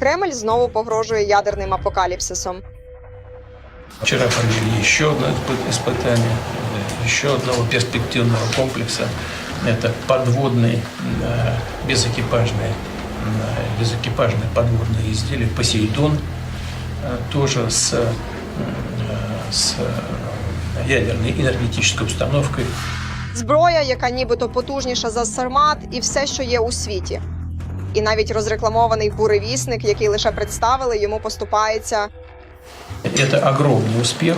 Кремль знову погрожує ядерним апокаліпсисом. Вчера провели еще одно испы- испытание, э, еще одного перспективного комплекса. Это подводный, э, безэкипажный, э, безэкипажное подводное изделие «Посейдон», э, тоже с, э, с э, ядерной энергетической установкой. Зброя, яка нібито потужніша за Сармат, і все, що є у світі. І навіть розрекламований буревісник, який лише представили, йому поступається Это огромный успех,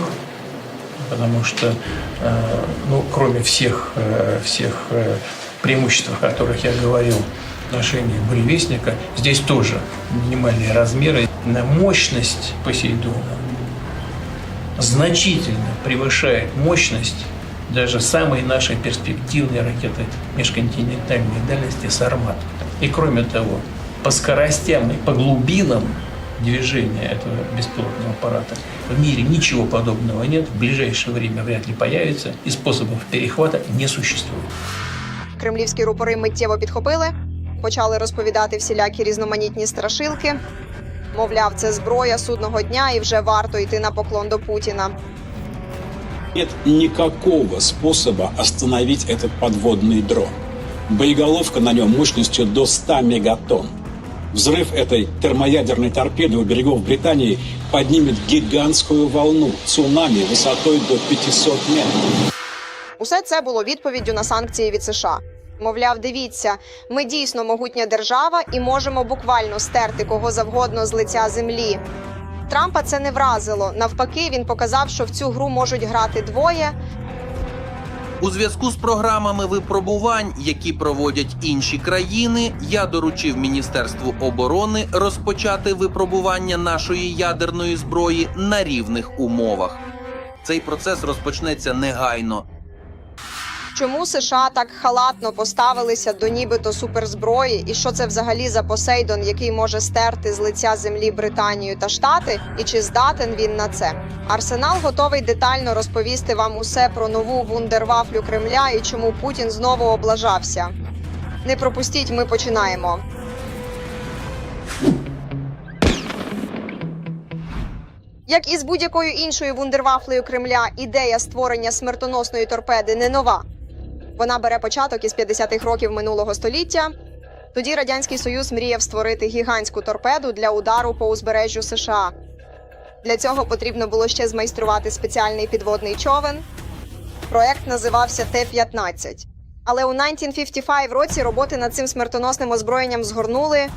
потому что, э, ну, кроме всех, э, всех э, преимуществ, о которых я говорил в отношении буревестника, здесь тоже минимальные размеры. На Мощность Посейдона значительно превышает мощность даже самой нашей перспективной ракеты межконтинентальной дальности «Сармат». И кроме того, по скоростям и по глубинам движения этого беспилотного аппарата в мире ничего подобного нет, в ближайшее время вряд ли появится, и способов перехвата не существует. Кремлівські рупори миттєво підхопили, почали розповідати всілякі різноманітні страшилки. Мовляв, це зброя судного дня, і вже варто йти на поклон до Путіна. Нет никакого способа остановить этот подводный дрон. Боеголовка на нем мощностью до 100 мегатонн. Взрыв этой термоядерной торпеды у берегов Британии поднимет гигантскую волну, цунами высотой до 500 метров. Усе це було відповіддю на санкції від США. Мовляв, дивіться, ми дійсно могутня держава і можемо буквально стерти кого завгодно з лиця землі. Трампа це не вразило. Навпаки, він показав, що в цю гру можуть грати двоє. У зв'язку з програмами випробувань, які проводять інші країни, я доручив Міністерству оборони розпочати випробування нашої ядерної зброї на рівних умовах. Цей процес розпочнеться негайно. Чому США так халатно поставилися до нібито суперзброї, і що це взагалі за Посейдон, який може стерти з лиця землі Британію та Штати, і чи здатен він на це? Арсенал готовий детально розповісти вам усе про нову вундервафлю Кремля і чому Путін знову облажався. Не пропустіть, ми починаємо. Як і з будь-якою іншою вундервафлею Кремля, ідея створення смертоносної торпеди не нова. Вона бере початок із 50-х років минулого століття. Тоді радянський союз мріяв створити гігантську торпеду для удару по узбережжю США. Для цього потрібно було ще змайструвати спеціальний підводний човен. Проект називався Т-15. Але у 1955 році роботи над цим смертоносним озброєнням згорнули.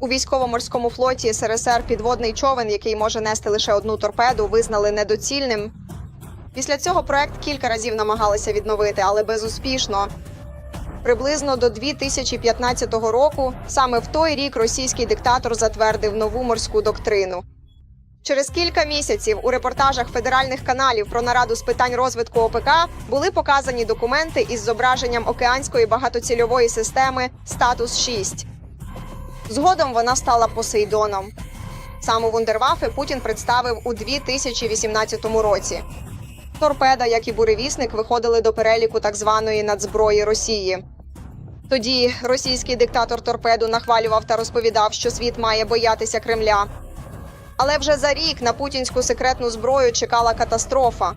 У військово-морському флоті СРСР підводний човен, який може нести лише одну торпеду, визнали недоцільним. Після цього проект кілька разів намагалися відновити, але безуспішно. Приблизно до 2015 року, саме в той рік російський диктатор затвердив нову морську доктрину. Через кілька місяців у репортажах федеральних каналів про нараду з питань розвитку ОПК були показані документи із зображенням океанської багатоцільової системи Статус 6 Згодом вона стала Посейдоном. Саму Вундервафе Путін представив у 2018 році. Торпеда, як і буревісник, виходили до переліку так званої надзброї Росії. Тоді російський диктатор торпеду нахвалював та розповідав, що світ має боятися Кремля. Але вже за рік на путінську секретну зброю чекала катастрофа.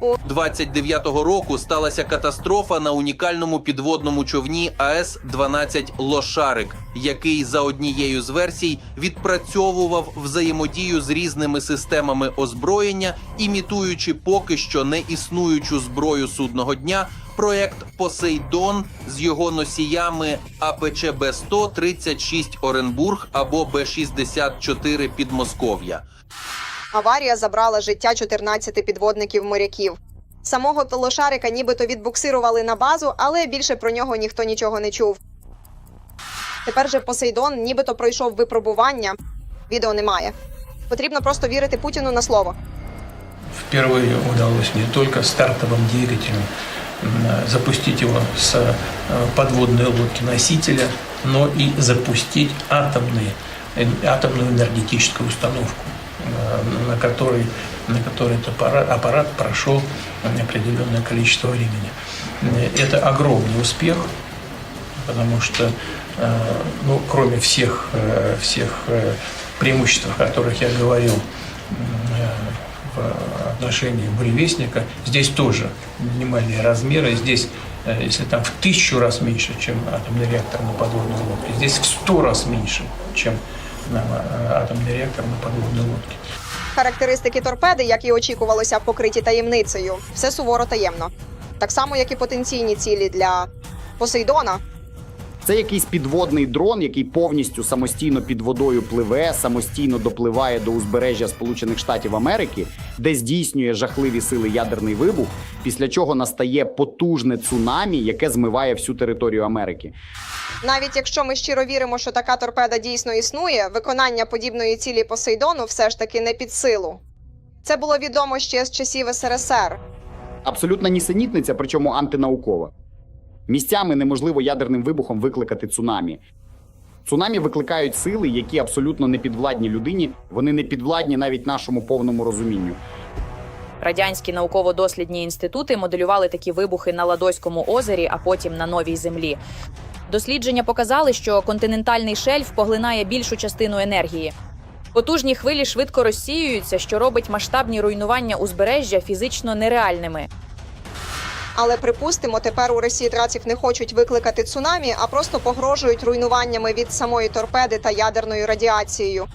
29-го року сталася катастрофа на унікальному підводному човні АЕС-12 Лошарик, який за однією з версій відпрацьовував взаємодію з різними системами озброєння, імітуючи поки що не існуючу зброю судного дня. Проект Посейдон з його носіями АПЧ Б-100 36 Оренбург або Б-64 Підмосков'я. Аварія забрала життя 14 підводників моряків. Самого Лошарика нібито відбуксирували на базу, але більше про нього ніхто нічого не чув. Тепер же Посейдон нібито пройшов випробування. Відео немає. Потрібно просто вірити Путіну на слово. Впервые удалось не только стартовым двигателем м, запустить его с э, подводной лодки-носителя, но и запустить атомный, э, атомную энергетическую установку, э, На которой, на которой этот аппарат, аппарат прошел определенное количество времени. Э, Это огромный успех, потому что, э, ну, кроме всех, э, всех э, преимуществ, о которых я говорил э, в отношении буревестника, здесь тоже минимальные размеры. Здесь, э, если там в тысячу раз меньше, чем атомный реактор на подводной лодке, здесь в сто раз меньше, чем на, э, атомный реактор на подводной лодке. Характеристики торпеди, як і очікувалося, покриті таємницею. Все суворо таємно. Так само, як і потенційні цілі для Посейдона. Це якийсь підводний дрон, який повністю самостійно під водою пливе, самостійно допливає до узбережжя Сполучених Штатів Америки, де здійснює жахливі сили ядерний вибух, після чого настає потужне цунамі, яке змиває всю територію Америки. Навіть якщо ми щиро віримо, що така торпеда дійсно існує, виконання подібної цілі Посейдону все ж таки не під силу. Це було відомо ще з часів СРСР. Абсолютна нісенітниця, причому антинаукова. Місцями неможливо ядерним вибухом викликати цунамі. Цунамі викликають сили, які абсолютно не підвладні людині, вони не підвладні навіть нашому повному розумінню. Радянські науково-дослідні інститути моделювали такі вибухи на Ладозькому озері, а потім на новій землі. Дослідження показали, що континентальний шельф поглинає більшу частину енергії. Потужні хвилі швидко розсіюються, що робить масштабні руйнування узбережжя фізично нереальними. Але припустимо, тепер у Росії траців не хочуть викликати цунамі, а просто погрожують руйнуваннями від самої торпеди та ядерною радіацією.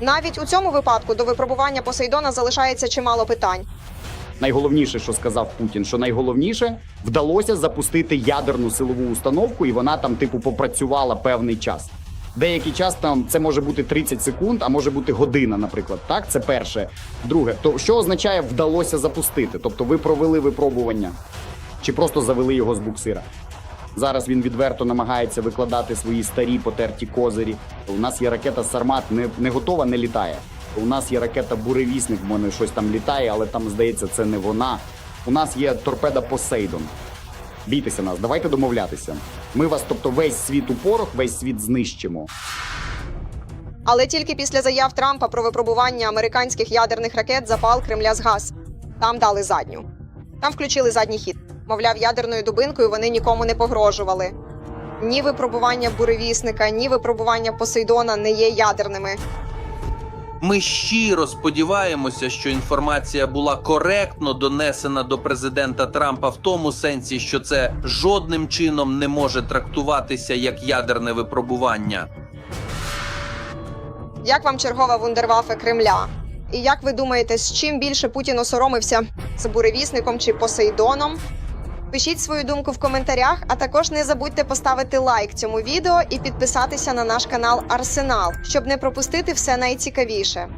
Навіть у цьому випадку до випробування Посейдона залишається чимало питань. Найголовніше, що сказав Путін, що найголовніше вдалося запустити ядерну силову установку, і вона там, типу, попрацювала певний час. Деякий час там це може бути 30 секунд, а може бути година, наприклад. Так, це перше. Друге, то що означає вдалося запустити? Тобто, ви провели випробування чи просто завели його з буксира? Зараз він відверто намагається викладати свої старі потерті козирі. У нас є ракета Сармат, не, не готова, не літає. У нас є ракета Буревісник, в мене щось там літає, але там здається, це не вона. У нас є торпеда Посейдон. Бійтеся нас, давайте домовлятися. Ми вас, тобто, весь світ у порох, весь світ знищимо. Але тільки після заяв Трампа про випробування американських ядерних ракет запал Кремля згас. Там дали задню. Там включили задній хід. Мовляв, ядерною дубинкою вони нікому не погрожували. Ні випробування буревісника, ні випробування Посейдона не є ядерними. Ми щиро сподіваємося, що інформація була коректно донесена до президента Трампа в тому сенсі, що це жодним чином не може трактуватися як ядерне випробування. Як вам чергова вундервафе Кремля? І як ви думаєте, з чим більше Путін осоромився з буревісником чи Посейдоном? Пишіть свою думку в коментарях, а також не забудьте поставити лайк цьому відео і підписатися на наш канал Арсенал, щоб не пропустити все найцікавіше.